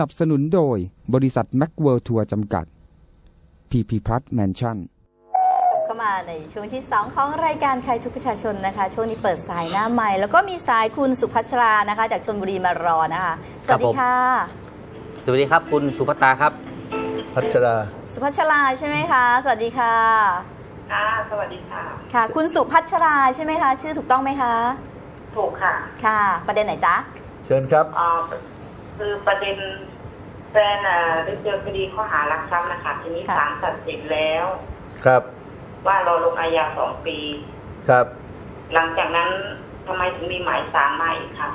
นับสนุนโดยบริษัทแม็กเวิร์ทัวร์จำกัด PP พัฒแมนชั่นเข้ามาในช่วงที่ 2 ของรายการใครทุกประชาชนนะคะ ช่วงนี้เปิดสายหน้าใหม่ แล้วก็มีสายคุณสุภัชรานะคะ จากชนบุรีมารอนะคะสครัวับสดีผมค่ะ สวัสดีครับคุณสุภัตตาครับ พัชรา สุภัชราใช่ไหมคะ สวัสดีค่ะ ค่ะ สวัสดีค่ะ ค่ะ คุณสุภัชราใช่ไหมคะ ชื่อถูกต้องไหมคะ ถูกค่ะ ค่ะ ประเด็นไหนจ๊ะ เชิญครับ อ่า คือประเด็นแฟนอะได้เจอคดีข้อหารักทรัพย์นะคะทีนี้ค่ะ ศาลตัดสินแล้ว ครับ ว่าเราลงอาญาสองปี ครับ หลังจากนั้นทำไมถึงมีหมายสารมาอีกค่ะ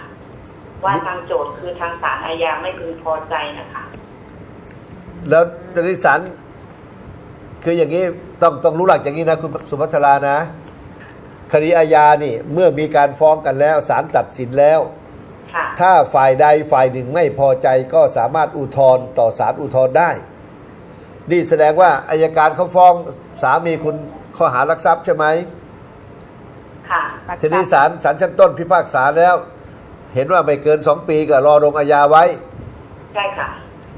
ว่าทางโจทย์คือทางศาลอาญาไม่พึงพอใจนะคะ แล้วตอนนี้ศาลคืออย่างนี้ต้องต้องรู้หลักอย่างนี้นะคุณสุภัชรานะ คดีอาญานี่เมื่อมีการฟ้องกันแล้วศาลตัดสินแล้วค่ะ ถ้าฝ่ายใดฝ่ายหนึ่งไม่พอใจก็สามารถอุทธรณ์ต่อศาลอุทธรณ์ได้ นี่แสดงว่าอายการเขาฟ้องสามีคุณข้อหารักทรัพย์ใช่ไหมค่ะรักททีนี้รัพย์ศาลศาลชั้นต้นพิพากษาแล้ว เห็นว่าไม่เกินสองปีก็รอลงอาญาไว้ใช่ค่ะ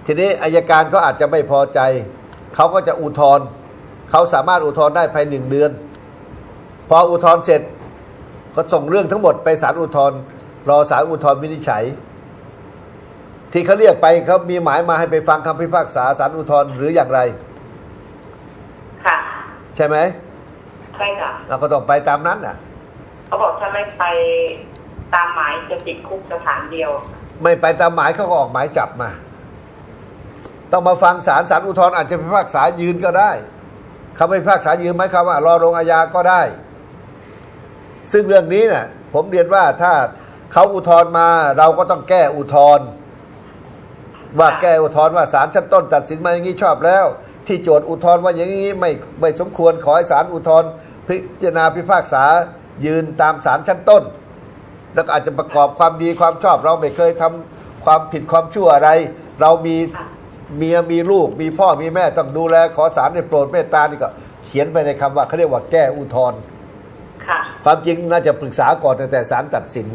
ทีนี้อายการก็อาจจะไม่พอใจ เขาก็จะอุทธรณ์เขาสามารถอุทธรณ์ได้ภายหนึ่งเดือน พออุทธรณ์เสร็จก็ส่งเรื่องทั้งหมดไปศาลอุทธรณ์ รอศาลอุทธรณ์วินิจฉัย ที่เขาเรียกไปเขามีหมายมาให้ไปฟังคำพิพากษาศาลอุทธรณ์หรืออย่างไร ค่ะ ใช่ไหมใช่ค่ะเราก็ต้องไปตามนั้นน่ะ เขาบอกถ้าไม่ไปตามหมายจะติดคุกสถานเดียว ไม่ไปตามหมายเขาก็ออกหมายจับมา ต้องมาฟังศาลศาลอุทธรณ์อาจจะพิพากษายืนก็ได้เขาไม่พิพากษายืนไหมครับว่ารอลงอาญาก็ได้ ซึ่งเรื่องนี้น่ะ ผมเรียนว่าถ้า เขาอุทธรณ์มาเราก็ต้องแก้อุทธรณ์ว่าแก้อุทธรณ์ว่าศาลชั้นต้นตัดสินมาอย่างนี้ชอบแล้ว ที่โจทย์อุทธรณ์ว่าอย่างนี้ไม่ไม่สมควรขอให้ศาลอุทธรณ์พิจารณาพิพากษายืนตามศาลชั้นต้น แล้วก็อาจจะประกอบความดีความชอบ เราไม่เคยทำความผิดความชั่วอะไร เรามีเมียมีลูกมีพ่อมีแม่ต้องดูแลขอศาลในโปรดเมตตานี่ก็ เขียนไปในคำว่าเขาเรียกว่าแก้อุทธรณ์ค่ะความจริงน่าจะปรึกษาก่อนตั้งแต่ศาลตัดสิน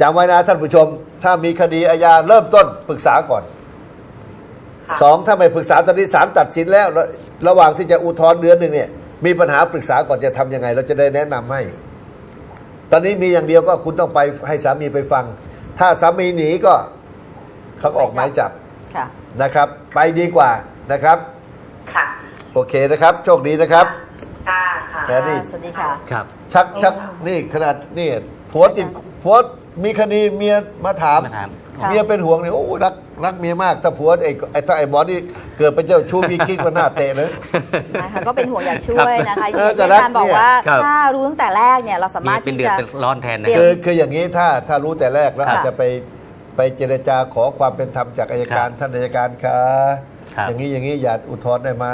จำไว้นะท่านผู้ชม ถ้ามีคดีอาญาเริ่มต้นปรึกษาก่อนค่ะสองถ้าไม่ปรึกษาตอนนี้ศาลตัดสินแล้วแล้ว ระหว่างที่จะอุทธรณ์เดือนหนึ่งเนี่ย มีปัญหาปรึกษาก่อนจะทำยังไง เราจะได้แนะนำให้ ตอนนี้มีอย่างเดียวก็คุณต้องไปให้สามีไปฟัง ถ้าสามีหนีก็เขาก็ออกหมายจับค่ะนะครับ ไปดีกว่านะครับ ค่ะ โอเคนะครับ โชคดีนะครับค่ะค่ะแต่นี่สวัสดีค่ะ ครับ ชักชักนี่ขนาดนี่ผัวติดผัว มีคดีเมียมาถาม มาถามค่ะเมียเป็นห่วงเนี่ยโอ้รักรักเมียมากถ้าผัวไอ้ไอ้ถ้าไอ้หมอนี่เกิดเป็นเจ้าชู้มีกิ๊กก็น่าเตะเลยนะคะก็เป็นห่วงอยากช่วยนะคะเอออย่างจะที่รักอาจารย์บอกเนี่ยว่าครับ ถ้ารู้ตั้งแต่แรกเนี่ยเราสามีมารถเป็นที่เดือดจะ เป็นร้อนแทนนะเตรียมคือคืออย่างนี้ถ้าถ้ารู้แต่แรกแล้วค่ะ อาจจะไปไปเจรจาขอความเป็นธรรมจากอายการครับท่านอายการคะครับ อย่างนี้อย่างนี้อย่าอุทธรณ์ได้ไหม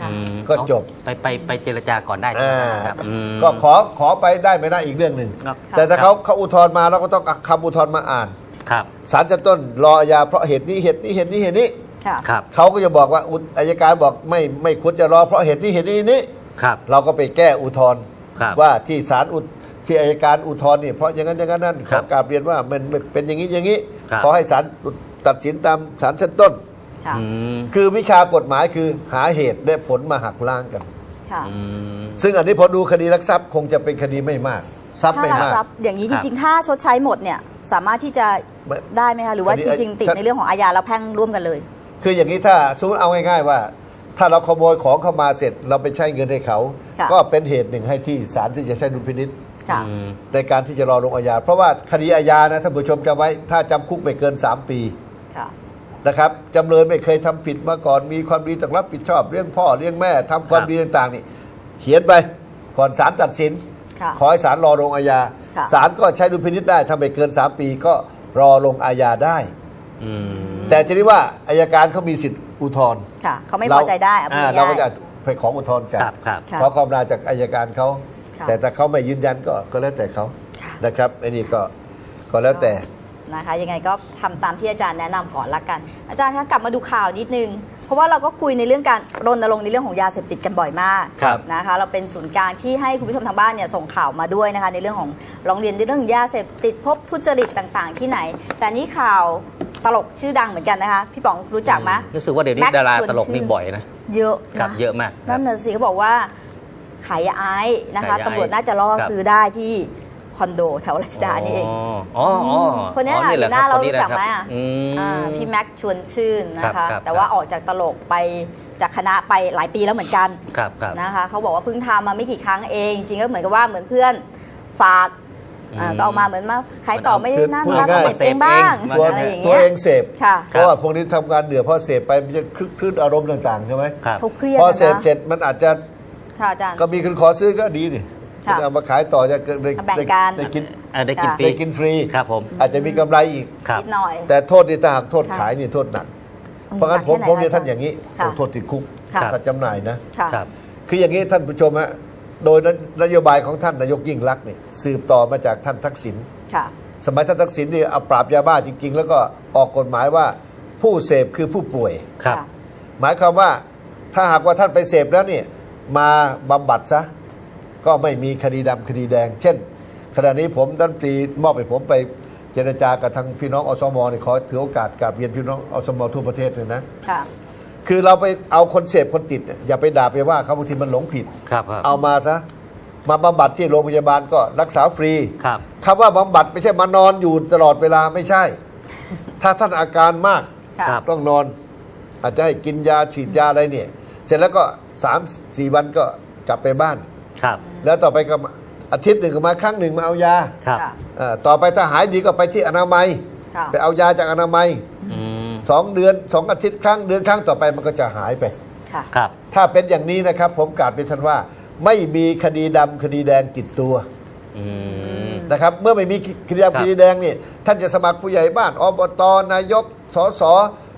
ค่ะอืมก็จบไปไปไปเจรจาก่อนได้ใช่ไหมอ่าครับอืมก็ขอขอไปได้ไม่ได้อีกเรื่องหนึ่งครับแต่ถ้าครัเขาบเขาอุทธรณ์มาเราก็ต้องเอาคำอุทธรณ์มาอ่านครับศาลชั้นต้นรออาญาเพราะเหตุนี้เหตุนี้เหตุนี้เหตุนี้ค่ะครับเขาก็จะบอกว่าอุอายการบอกไม่ไม่ควรจะรอเพราะเหตุนี้เหตุนี้นี้ครับ เราก็ไปแก้อุทธรณ์ครับว่าที่ศาลอุทที่อายการอุทธรณ์นี่เพราะอย่างนั้นอย่างนั้นนั่นขครัอบกราบเรียนว่ามันมันเป็นอย่างนี้อย่างนี้ครับขอให้ศาลตัดสินตามศาลชั้นต้น ค่ะอืมคือวิชากฎหมายคือหาเหตุและผลมาหักล้างกัน ค่ะอืม ซึ่งอันนี้พอดูคดีลักทรัพย์คงจะเป็นคดีไม่มากทรัพย์ถ้าไม่รักมาก ทรัพย์อย่างนี้คจรับริง ๆ ถ้าชดใช้หมดเนี่ยสามารถที่จะไม่ได้ไหมคะหรือว่าคดีจริง ๆ ติดชัดในเรื่องของอาญาแล้วแพ่งร่วมกันเลย คืออย่างนี้ถ้าสมมติเอาง่ายๆว่า ถ้าเราขโมยของเข้ามาเสร็จ เราไปใช้เงินให้เขา ค่ะ ก็เป็นเหตุหนึ่งให้ที่ศาลที่จะใช้ดุลพินิษค่ะอืมในการที่จะรอลงอาญาเพราะว่าคดีอาญานะท่านผู้ชมจำไว้ถ้าจำคุกไม่เกิน 3 ปีค่ะ นะครับจำเลยไม่เคยทำผิดมาก่อนมีความดีต้องรับผิดชอบเลี้ยงพ่อเลี้ยงแม่ทำความครับดีต่างๆนี่เขียนไปก่อนศาลตัดสินค่ะขอให้ศาลรอลงอาญาค่ะศาลก็ใช้ดุลพินิษได้ถ้าไม่เกิน 3 ปีก็รอลงอาญาได้อืมแต่ทีนี้ว่าอายการเขามีสิทธิ์อุทธรณ์ค่ะเขาไม่พอใจได้เอาพูดอ่าง่ายๆเราก็จะไปของอุทธรณ์กันครับครับค่ะเพราะความนาจากอายการเขาค่ะแต่ถ้าเขาไม่ยืนยันก็ก็แล้วแต่เขาค่ะนะครับไอ้นี่ก็ก็แล้วแต่ นะคะ ยังไงก็ทำตามที่อาจารย์แนะนำก่อนละกัน อาจารย์คะกลับมาดูข่าวนิดนึง เพราะว่าเราก็คุยในเรื่องการรณรงค์ในเรื่องของยาเสพติดกันบ่อยมากครับนะคะ เราเป็นศูนย์กลางที่ให้คุณผู้ชมทางบ้านเนี่ยส่งข่าวมาด้วยนะคะ ในเรื่องของร้องเรียนในเรื่องยาเสพติดพบทุจริตต่างๆ ที่ไหน แต่นี่ข่าวตลกชื่อดังเหมือนกันนะคะ พี่ป๋องรู้จักไหมรู้สึกว่าเดี๋ยวนี้แม็กซ์ดาราชวนตลกนี่ชื่อบ่อยนะเยอะครับนะเยอะมากครันั่บนน่ะสิเขาบอกว่าขายยาไอซ์นะคะขายยาไอซ์ตำรวจน่าจะล่อครับซื้อได้ที่ คอนโดแถวรัชดานี่เอง อ๋ออ๋อคนเนี้ยอ๋อค่ะแหละหน้าเราคนนี้รู้จักแหละไหมคอะอืมอ่าพี่แม็กซ์ชวนชื่นนะครัคะบครับแต่ว่าครับออกจากตลกไปจากคณะไปหลายปีแล้วเหมือนกันครับครับนะคะเขาบอกว่าเพิ่งทำมาไม่กี่ครั้งเอง จริงๆก็เหมือนกับว่าเหมือนเพื่อนฝากอ่าอืมก็เอามาเหมือนมาขายต่อไม่ได้นั่นพูดมาง่ายๆสำเร็จเองบ้างเสพเองตัวอะไรอย่างตัวเงี้ยเองเสพค่ะเพราะว่าพวกนี้ทำงานเหนื่อยพอเสพไปมันจะคลึกคลื่นอารมณ์ต่างๆใช่ไหมครับเขาเครียดพอนะเสพเสร็จมันอาจจะค่ะอาจารย์ก็มีคนขอซื้อก็ดีนี่ ค่ะเอามาขายต่อจะได้มาแบ่งได้กัน ได้กินอ่าได้กินค่ะฟรีได้กินฟรี ครับผม อาจจะมีกำไรอีก ครับ นิดหน่อย แต่โทษนี่ถ้าหากโทษค่ะขายนี่โทษหนัก อืมเพราะงั้นผมหนักผมแค่ไหนเรียนท่านคะอย่างนี้ค่ะต้องโทษติดคุกค่ะ ถ้าจำหน่ายนะ ค่ะ ครับ คืออย่างนี้ท่านผู้ชมฮะโดยนโยบายของท่านนายกยิ่งรักษณ์เนี่ยสืบต่อมาจากท่านทักษิณค่ะ สมัยท่านทักษิณนี่เอาปราบยาบ้าจริง ๆ แล้วก็ออกกฎหมายว่าผู้เสพคือผู้ป่วย ครับค่ะหมายความว่าถ้าหากว่าท่านไปเสพแล้วเนี่ยมาบำบัดซะ ก็ไม่มีคดีดำคดีแดง เช่น ขณะนี้ผมท่านตรีมอบให้ผมไปเจรจากับทางพี่น้องอสมเนี่ยขอถือโอกาสกราบเรียนพี่น้องอสมทั่วประเทศเลยนะค่ะคือเราไปเอาคนเสพคนติดเนี่ยอย่าไปด่าไปว่าเขาบางทีมันหลงผิดครับครับเอามาซะมาบำบัดที่โรงพยาบาลก็รักษาฟรีครับคำว่าบำบัดไม่ใช่มานอนอยู่ตลอดเวลาไม่ใช่ ถ้าท่านอาการมากค่ะครับต้องนอน อาจจะให้กินยาฉีดยาอะไรเนี่ย เสร็จแล้วก็สามสี่วันก็กลับไปบ้านครับ แล้วต่อไปก็มาอาทิตย์หนึ่งก็มาครั้งหนึ่งมาเอายาครับค่ะเอ่อต่อไปถ้าหายดีก็ไปที่อนามัย ค่ะไปเอายาจากอนามัยอืมสองเดือนสองอาทิตย์ครั้งเดือนครั้งต่อไปมันก็จะหายไป ค่ะ ครับ ถ้าเป็นอย่างนี้นะครับ ผมกราบเป็นท่านว่า ไม่มีคดีดำคดีแดงติดตัวอืม นะครับ เมื่อไม่มีคดีครับ ดำคดีแดงนี่ท่านจะสมัครผู้ใหญ่บ้านอบตนายกสส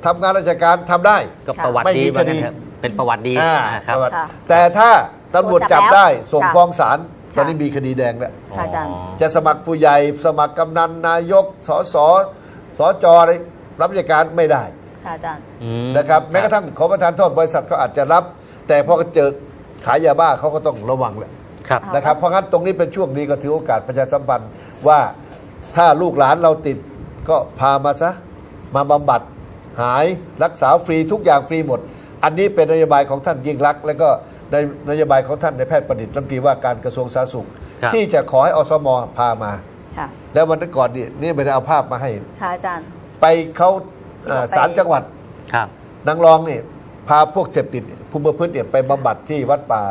ทำงานราชการทำได้ ก็ประวัติไม่ดีมีเหมือนคดีกันครับเป็นประวัติดีอ่าอ่าครับ ประวัติค่ะ แต่ถ้า ตำรวจจับได้ส่งค่ะฟ้องศาลตอนค่ะนี้มีคดีแดงแล้วค่ะอาจารย์ จะสมัครผู้ใหญ่สมัครกำนันนายกสสสจอะไรรับราชการไม่ได้ค่ะอาจารย์อืมนะครับแม้กระทั่งขอประทานโทษบริษัทเขาอาจจะรับ แต่พอเจอขายยาบ้าเขาก็ต้องระวังแหละครับนะครับเพราะงั้นตรงนี้เป็นช่วงนี้ก็ถือโอกาสประชาสัมพันธ์ว่าถ้าลูกหลานเราติดก็พามาซะมาบำบัดหายรักษาฟรีทุกอย่างฟรีหมด อันนี้เป็นนโยบายของท่านยิ่งรักษณ์และก็ ในนโยบายของท่านในแพทย์ประดิษฐ์รัฐมนตรีว่าการกระทรวงสาธารณสุข ครับที่จะขอให้อสมพามา ค่ะ แล้ววันนั้นก่อนนี่นี่ไม่ได้เอาภาพมาให้ ค่ะอาจารย์ ไปเขาเอ่อไปศาลจังหวัดครับ นางรองนี่พาพวกเสพติดภูมิพื้นเนี่ยไปบำบัดที่วัดป่า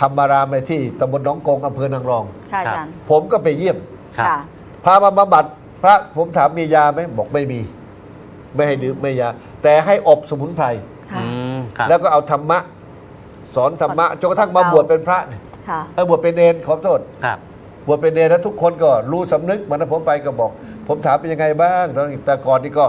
ธรรมารามในที่ตำบลหนองกงอำเภอนางรอง ค่ะอาจารย์ ผมก็ไปเยี่ยม ครับ ค่ะ พามาบำบัดพระผมถามมียาไหมบอกไม่มี ไม่ให้ดื่มไม่ยา แต่ให้อบสมุนไพร ค่ะ อืมครับ แล้วก็เอาธรรมะ สอนธรรมะจนกระทั่งมาบวชเป็นพระเนี่ยค่ะ เออบวชเป็นเนนขอโทษครับ บวชเป็นเนรแล้วทุกคนก็รู้สำนึกเหมือนที่ผมไปก็บอก ผมถามเป็นยังไงบ้างตอนนี้แต่ก่อนนี่ก็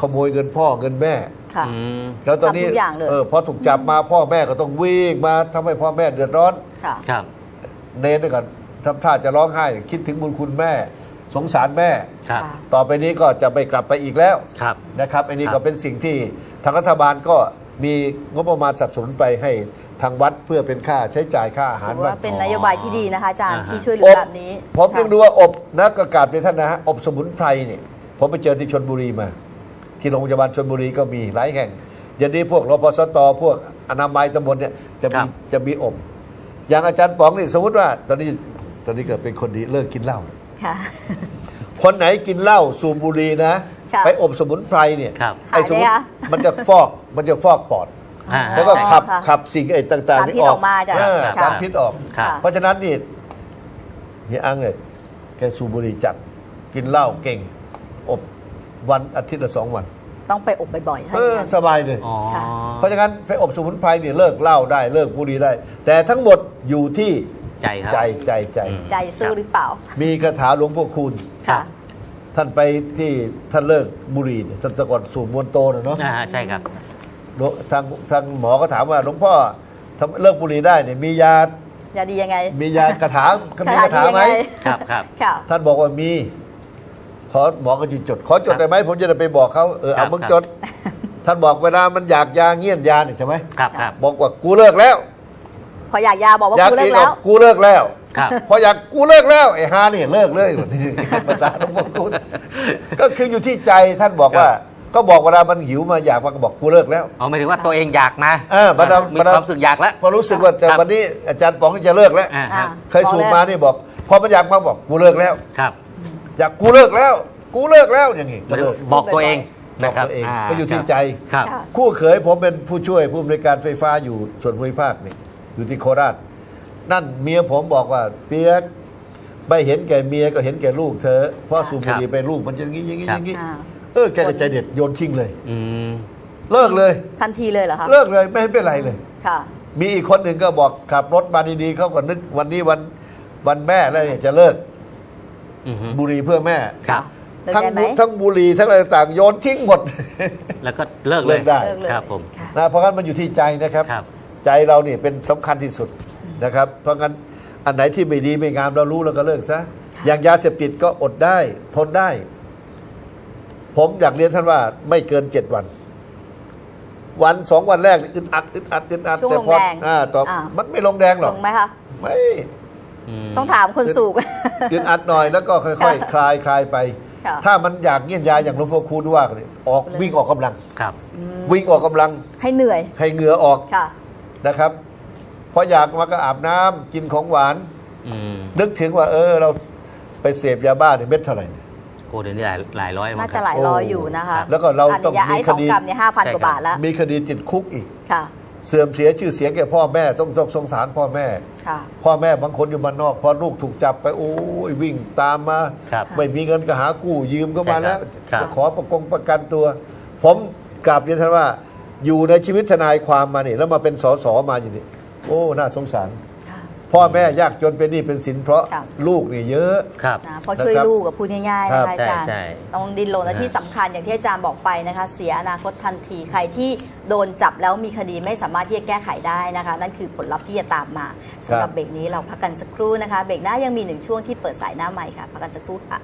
ขโมยเงินพ่อเงินแม่ ค่ะ อืม แล้วตอนนี้ทำทุกอย่างเลย เออพอถูกจับมาพ่อแม่ก็ต้องวิ่งมาทำให้พ่อแม่เดือดร้อน ค่ะ ครับ เนรด้วยกันทำท่าจะร้องไห้ คิดถึงบุญคุณแม่ สงสารแม่ ครับค่ะต่อไปนี้ก็จะไม่กลับไปอีกแล้วครับ นะครับอันนี้ครัก็บ เป็นสิ่งที่ทางรัฐบาลก็ มีงบประมาณสนับสนุนไปให้ทางวัดเพื่อเป็นค่าใช้จ่ายค่าอาหารถือว่าบ้างเป็นนโยบายที่ดีนะคะอาจารย์อ่าฮะ ที่ช่วยเหลืออบแบบนี้ผมค่ะยังดูว่าอบนะกระกาศเป็นท่านนะฮะอบสมุนไพรเนี่ยผมไปเจอที่ชนบุรีมา ที่โรงพยาบาลชนบุรีก็มีหลายแห่งอย่างนี้พวกรพสตพวกอนามัยตำบลเนี่ยจะครัมีบ จะมีอบ อย่างอาจารย์ป๋องนี่สมมติว่า ตอนนี้ตอนนี้เกิดเป็นคนดีเลิกกินเหล้า ค่ะ คนไหนกินเหล้าสูบบุหรี่นะ ค่ะไปอบสมุนไพรเนี่ยครับไอ้สมุนหายไหมคะมันจะฟอกมันจะฟอกปอด อ่าแล้วก็ใช่ขับค่ะขับสิ่งไอ้ต่างๆสารนี่พิษออออกกมาจ้ะเออครับ สารพิษออก ครับ เพราะฉะนั้นนี่เฮียอังเนี่ยแกสูบบุหรี่จัดกินเหล้าเก่ง อบวันอาทิตย์ละสองวัน ต้องไปอบบ่อยๆถ้าเออย่างอนั้น สบายเลย อ๋อ ค่ะ เพราะฉะนั้นไปอบสมุนไพรเนี่ยเลิกเหล้าได้เลิกบุหรี่ได้ แต่ทั้งหมดอยู่ที่ใจครับ ใจใจใจอืมใจสู้หรือเปล่า มีคาถาหลวงพ่อคูณ ค่ะ ท่านไปที่ท่านเลิกบุหรี่เนี่ยท่านแต่ก่อนสูบมวนโตนะเนาะอ่าใช่ครับ หลวงทางทางหมอก็ถามว่าหลวงพ่อทำเลิกบุหรี่ได้เนี่ยมียา อย่าดียังไงมียากระถามีกระถาไหมดียังงครับครับ ค่ะ ท่านบอกว่ามี ขอหมอก็หยุดจด ขอจดได้ไหมผมจะได้ไปบอกเขาเออครัเอาบ มึงครับจด ท่านบอกเวลามันอยากยาเงียนยาเนี่ยใช่ไหมครับครับ บอกว่ากูเลิกแล้ว พออยากยาบอกว่าอยากกูเลิกิกนแล้วกูเลิกแล้วครับ พออยากกูเลิกแล้วไอ้ฮาเนี่ยเลิกเลยภาษาหลวงพ่อคุณก็คืออยู่ที่ใจท่านบอกว่า ก็บอกเวลามันหิวมาอยากมาก็บอกกูเลิกแล้วเอาหมายถึงว่าตัวเองอยากมาเออบัดนั้นมีบัดนั้นความรู้สึกอยากแล้วพอรู้สึกว่าแต่ครับวันนี้อาจารย์ป๋องจะเลิกแล้วอ่าคอ่ารับเคยสูบมานี่บอก พอมันอยากมาบอกกูเลิกแล้วครับ อยากกูเลิกแล้ว กูเลิกแล้วอย่างงี้หมายถึงเลิกบอกตัวเองบอนะกครับตัวเองาก็อยู่ที่ใจครับค่ะคู่เขยผมเป็นผู้ช่วยผู้อำนวยการไฟฟ้าอยู่ส่วนภูมิภาคนี่อยู่ที่โคราช นั่นเมียผมบอกว่า เปียกไม่เห็นแก่เมียก็เห็นแก่ลูกเธอเพราะสูบบุหรี่ไปลูกมันอย่างนี้อย่างนี้อย่างนี้อ่าเออแกจะใจเด็ดโยนทิ้งเลย อืม เลิกเลย ทันทีเลยเหรอคะเลิกเลยไม่เป็นไรเลย ค่ะ มีอีกคนหนึ่งก็บอกขับรถมาดีๆเขาก็นึกวันนี้วันวันแม่แล้วเนี่ยจะเลิกอือฮึบุหรี่เพื่อแม่ ครับ เลิกทั้งได้ไหมบุทั้งบุหรี่ทั้งอะไรต่างๆโยนทิ้งหมด แล้วก็เลิกเลเลิย กได้ เลิกเลยครับผม ค่ะ นะเพราะงั้นมันอยู่ที่ใจนะครับ ครับ ใจเราเนี่ยเป็นสำคัญที่สุด นะครับ เพราะงั้นอันไหนที่ไม่ดีไม่งามเรารู้แล้วก็เลิกซะอย่างยาเสพติดก็อดได้ ทนได้ ผมอยากเรียนท่านว่าไม่เกินเจ็ดวัน วันสองวันแรกนี่อึดอัดอึดอัดอึดอัดช่วงแต่พอลงแดงอ่าต่ออ่ามันไม่ลงแดงหรลอกงไหมคะ ไม่มต้องถามคนสูบ อึดอัดหน่อยแล้วก็ค่อยค่ะๆคลายคลายไป ค่ะ ถ้ามันอยากเงียนยาอย่างหลวงพ่อคูณว่าเนี่ยออกวิ่งออกกำลัง ครับวิ่งออกกำลังให้เหนื่อยให้เหงื่อออกค่ะ นะครับพ ออยากมาก็อาบน้ำกินของหวานอืมนึกถึงว่า เออ เราไปเสพยาบ้าเนี่ยเม็ดเท่าไหร่เนี่ยโอ้เดี๋ยวนี้หลายหลายร้อยมั้น่างคจะรับหลายร้อยอยู่นะคะแล้วก็เราต้องยาไอมีซ์คสองดีกรัมเนี่ยห้าพันใช่กว่าครับบาทแล้วมีคดีติดคุกอีกค่ะเสื่อมเสียชื่อเสียงแก่พ่อแม่ต้องต้องสงสารพ่อแม่ค่ะพ่อแม่บางคนอยู่บ้านนอก พอลูกถูกจับไปโอ้ยวิ่งตามมาครับไม่มีเงินก็หากู้ยืมก็มาแล้วครับจะขอประกงประกันตัว ผมกราบเรียนท่านว่า อยู่ในชีวิตทนายความมาเนี่ยแล้วมาเป็นสสมาอยู่นี่ โอ้ น่าสงสาร ค่ะพ่อแม่ยากจนเป็นหนี้เป็นสินเพราะครับลูกนี่เยอะ ครับ นะเพราะช่วยนะครับลูกกับพูดง่ายๆครันะบคะอาจารย์ใช่ใช่ต้องดิ้นรนและนะฮะ ที่สำคัญอย่างที่อาจารย์บอกไปนะคะ เสียอนาคตทันทีใครที่โดนจับแล้วมีคดีไม่สามารถที่จะแก้ไขได้นะคะ นั่นคือผลลัพธ์ที่จะตามมาสำหรับเบรกนี้เราพักกันสักครู่นะคะ เบรกหน้ายังมีหนึ่งช่วงที่เปิดสายหน้าใหม่ค่ะพักกันสักครู่ค่ะ